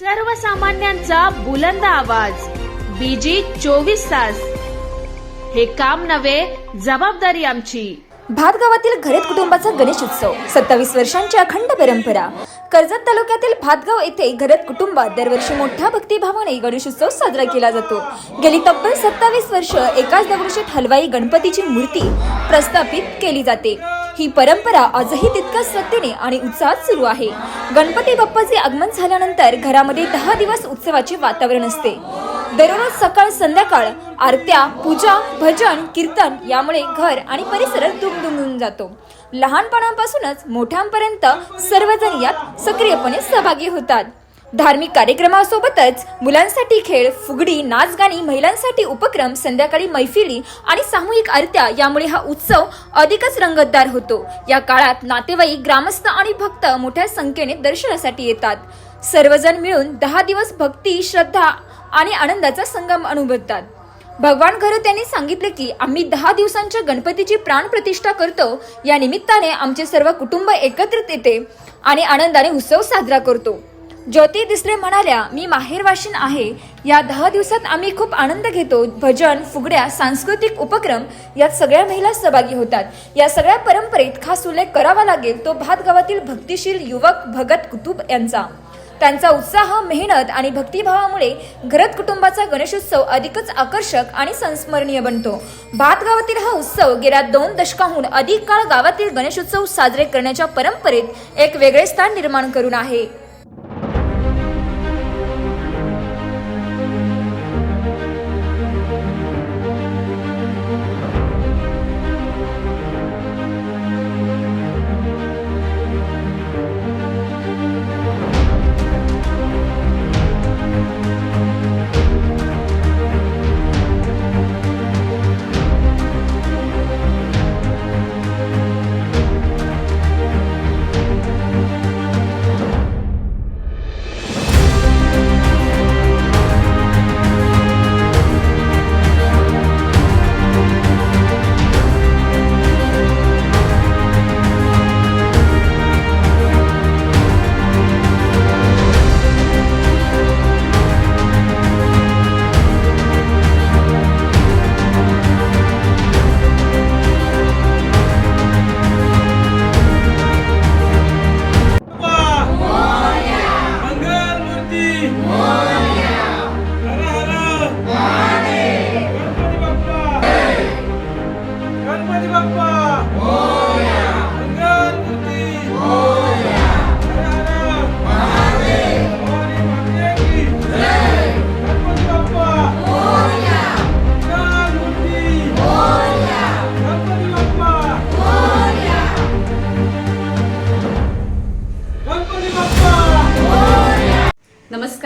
सर्वसामान्यांचा बुलंद आवाज. बीजी चोवीस तास. हे काम नव्हे जबाबदारी आमची. भातगावातील घरेत कुटुंबाचा गणेश उत्सव सत्तावीस वर्षांची अखंड परंपरा. कर्जत तालुक्यातील भातगाव येथे घरत कुटुंबात दरवर्षी मोठ्या भक्तिभावाने गणेश उत्सव साजरा केला जातो. गेली तब्बल सत्तावीस वर्ष एकाच दगडूशेठ हलवाई गणपतीची मूर्ती प्रस्थापित केली जाते. ही परंपरा आजही तितक्याच श्रद्धेने आणि उत्साहात सुरू आहे. गणपती बाप्पाचे आगमन झाल्यानंतर घरामध्ये दहा दिवस उत्सवाचे वातावरण असते. दररोज सकाळ संध्याकाळ आरत्या पूजा भजन कीर्तन यामुळे घर आणि परिसर दुमदुमून जातो. लहानपणापासूनच मोठ्यांपर्यंत सर्वजण यात सक्रियपणे सहभागी होतात. धार्मिक कार्यक्रमासोबतच मुलांसाठी खेळ फुगडी नाच गाणी महिलांसाठी उपक्रम संध्याकाळी मैफिली आणि सामूहिक आरत्या यामुळे हा उत्सव अधिकच रंगतदार होतो. या काळात नातेवाईक ग्रामस्थ आणि भक्त मोठ्या संख्येने दर्शनासाठी येतात. सर्वजण मिळून दहा दिवस भक्ती श्रद्धा आणि आनंदाचा संगम अनुभवतात. भगवान घरत यांनी सांगितले की आम्ही दहा दिवसांच्या गणपतीची प्राणप्रतिष्ठा करतो. या निमित्ताने आमचे सर्व कुटुंब एकत्रित येते आणि आनंदाने उत्सव साजरा करतो. ज्योती दिसले म्हणाल्या मी माहेरवाशीन आहे. या दहा दिवसात आम्ही खूप आनंद घेतो. भजन फुगड्या सांस्कृतिक उपक्रम यात सगळ्या महिला सहभागी होतात. या सगळ्या परंपरेत खास उल्लेख करावा लागेल तो भात गावातील भक्तिशील युवक भगत कुतुब यांचा. त्यांचा उत्साह मेहनत आणि भक्तिभावामुळे घरत कुटुंबाचा गणेशोत्सव अधिकच आकर्षक आणि संस्मरणीय बनतो. भात गावातील हा उत्सव गेल्या दोन दशकाहून अधिक काळ गावातील गणेशोत्सव साजरे करण्याच्या परंपरेत एक वेगळे स्थान निर्माण करून आहे.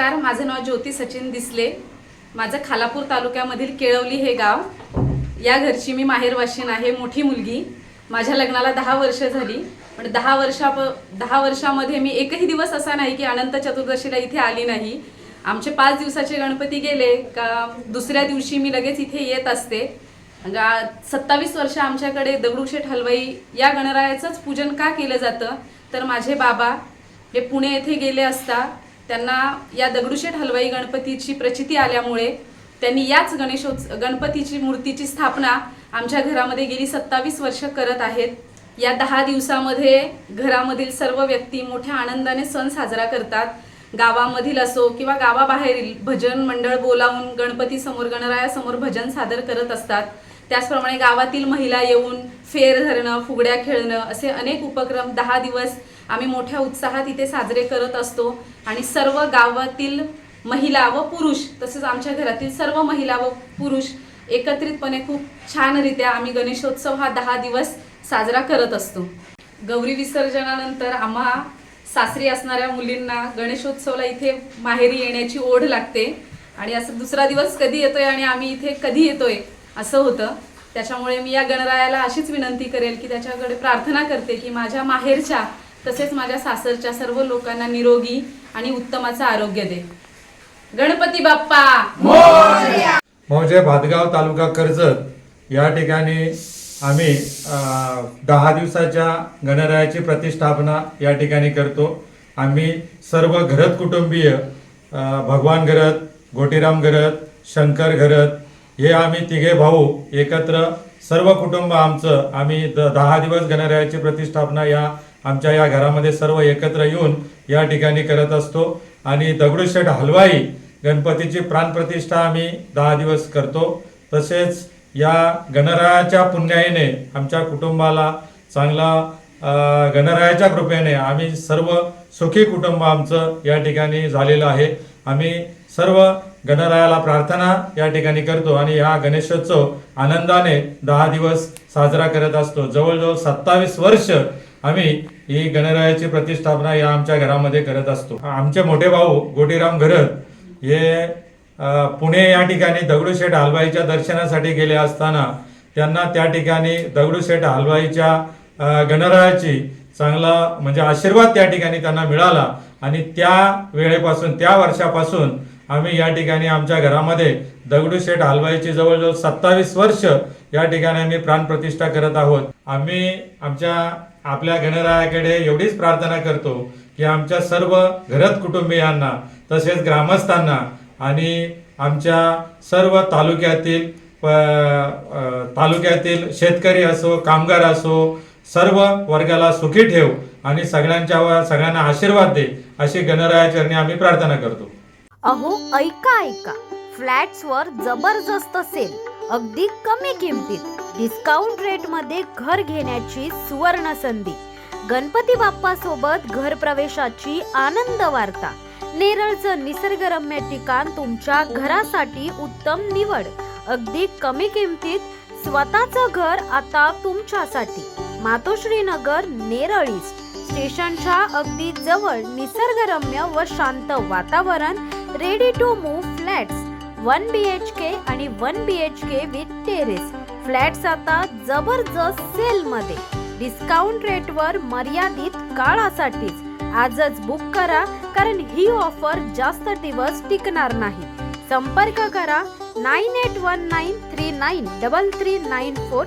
नमस्कार माझं नाव ज्योती सचिन दिसले. माझं खालापूर तालुक्यामधील केळवली हे गाव. या घरची मी माहेरवाशीन आहे मोठी मुलगी. माझ्या लग्नाला दहा वर्ष झाली. पण दहा वर्षा दहा वर्षामध्ये मी एकही दिवस असा नाही की अनंत चतुर्दशीला इथे आली नाही. आमचे पाच दिवसाचे गणपती गेले का दुसऱ्या दिवशी मी लगेच इथे येत असते. सत्तावीस वर्ष आमच्याकडे दगडूशेठ हलवाई या गणरायाचंच पूजन का केलं जातं? तर माझे बाबा हे पुणे येथे गेले असता त्यांना या दगडूशेठ हलवाई गणपतीची प्रचिती आल्यामुळे त्यांनी याच गणेशोत्स गणपतीची मूर्तीची स्थापना आमच्या घरामध्ये गेली सत्तावीस वर्ष करत आहेत. या दहा दिवसामध्ये घरामधील सर्व व्यक्ती मोठ्या आनंदाने सण साजरा करतात. गावामधील असो किंवा गावाबाहेरील भजन मंडळ बोलावून गणपतीसमोर गणरायासमोर भजन सादर करत असतात. त्याचप्रमाणे गावातील महिला येऊन फेर धरणं फुगड्या खेळणं असे अनेक उपक्रम दहा दिवस आम्ही मोठ्या उत्साहात इथे साजरे करत असतो. आणि सर्व गावातील महिला व पुरुष तसेच आमच्या घरातील सर्व महिला व पुरुष एकत्रितपणे खूप छानरित्या आम्ही गणेशोत्सव हा दहा दिवस साजरा करत असतो. गौरी विसर्जनानंतर आम्हा सासरी असणाऱ्या मुलींना गणेशोत्सवला इथे माहेरी येण्याची ओढ लागते. आणि असं दुसरा दिवस कधी येतोय आणि आम्ही इथे कधी येतोय असं होतं. त्याच्यामुळे मी या गणरायाला अशीच विनंती करेल की त्याच्याकडे प्रार्थना करते की माझ्या माहेरच्या तसेच माझ्या सासरच्या सर्व लोकांना निरोगी आणि उत्तमाचं आरोग्य दे. गणपती बाप्पा! मौजे भातगाव तालुका कर्जत या ठिकाणी आम्ही दहा दिवसाच्या गणरायाची प्रतिष्ठापना या ठिकाणी करतो. आम्ही सर्व घरत कुटुंबीय भगवान घरत गोटीराम घरत शंकर घरत हे आम्ही तिघे भाऊ एकत्र सर्व कुटुंब आमचं आम्ही द दहा दिवस गणरायाची प्रतिष्ठापना या आमच्या या घरामध्ये सर्व एकत्र येऊन या ठिकाणी करत असतो. आणि दगडूशेठ हलवाई गणपतीची प्राणप्रतिष्ठा आम्ही दहा दिवस करतो. तसेच या गणरायाच्या पुण्याईने आमच्या कुटुंबाला चांगला गणरायाच्या कृपेने आम्ही सर्व सुखी कुटुंब आमचं या ठिकाणी झालेलं आहे. आम्ही सर्व गणरायाला प्रार्थना या ठिकाणी करतो आणि हा गणेशोत्सव आनंदाने दहा दिवस साजरा करत असतो. जवळजवळ सत्तावीस वर्ष आम्ही ही गणरायाची प्रतिष्ठापना या आमच्या घरामध्ये करत असतो. आमचे मोठे भाऊ गोटीराम घरत हे पुणे या ठिकाणी दगडूशेठ हलवाईच्या दर्शनासाठी गेले असताना त्यांना त्या ठिकाणी दगडूशेठ हलवाईच्या गणरायाची चांगला म्हणजे आशीर्वाद त्या ठिकाणी त्यांना मिळाला. आणि त्या वेळेपासून त्या वर्षापासून आम्ही या ठिकाणी आमच्या घरामध्ये दगडूशेठ हलवाईची जवळजवळ सत्तावीस वर्ष या ठिकाणी आम्ही प्राणप्रतिष्ठा करत आहोत. आम्ही आमच्या आपल्या गणरायाकडे एवढीच प्रार्थना करतो की आमच्या सर्व घरत कुटुंबियांना तसेच ग्रामस्थांना आणि आमच्या सर्व तालुक्यातील तालुक्यातील शेतकरी असो कामगार असो सर्व वर्गाला सुखी ठेव. आणि सगळ्यांच्या सगळ्यांना आशीर्वाद दे अशी गणरायाचरणी आम्ही प्रार्थना करतो. अहो ऐका ऐका. फ्लॅट्सवर जबरदस्त सेल अगदी कमी किमतीत. डिस्काउंट रेटमध्ये घर घेण्याची सुवर्ण संधी. गणपती बाप्पा सोबत घर प्रवेशाची आनंद वार्ता. नेरळचं निसर्गरम्य ठिकाण तुमच्या घरासाठी उत्तम निवड. अगदी कमी किमतीत स्वतःचं घर आता तुमच्यासाठी. मातोश्री नगर नेरळ ईस्ट स्टेशनच्या अगदी जवळ निसर्गरम्य व शांत वातावरण ready to move flats one B H K आणि one B H K with terrace flats आता जबरदस्त सेलमध्ये डिस्काउंट रेटवर मर्यादित काळासाठीच. आजच बुक करा कारण ही ऑफर जास्त दिवस टिकणार नाही. संपर्क करा nine eight one nine three nine double three nine four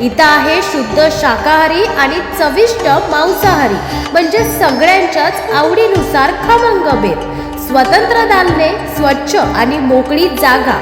इथं आहे शुद्ध शाकाहारी आणि चविष्ट मांसाहारी. म्हणजे सगळ्यांच्याच आवडीनुसार खमंग बेत. स्वतंत्र दालने स्वच्छ आणि मोकळी जागा.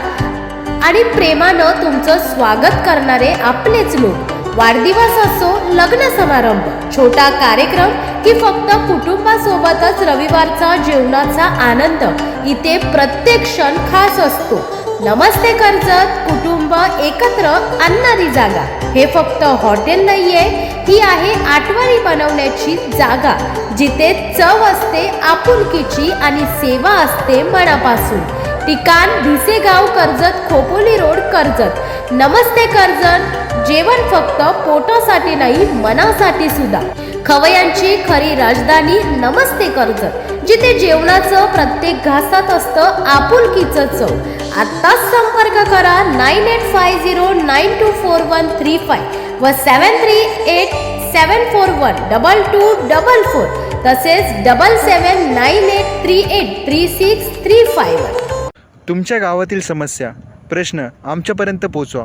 आणि प्रेमानं तुमचं स्वागत करणारे आपलेच लोक. वाढदिवस असो लग्न समारंभ छोटा कार्यक्रम की फक्त कुटुंबासोबतच रविवारचा जेवणाचा आनंद इथे प्रत्येक क्षण खास असतो. नमस्ते कर्जत कुटुंब एकत्र आणणारी जागा. हे फक्त हॉटेल नाहीये ही आहे आठवणी बनवण्याची जागा जिथे चव असते आपुलकीची आणि सेवा असते मनापासून. ठिकाण भिसेगाव कर्जत खोपोली रोड कर्जत. नमस्ते कर्जत जेवण फक्त पोटासाठी नाही मनासाठी सुद्धा. खवयांची खरी राजधानी नमस्ते कर्जत जिथे जेवणाचं प्रत्येक घासात असतं आपुलकीचं चव. आत्ताच संपर्क करा nine eight five zero nine two four one three five व seven three eight seven four one double two double four तसेच double seven nine eight three eight three six three five one तुमच्या गावातील समस्या प्रश्न आमच्यापर्यंत पोचवा.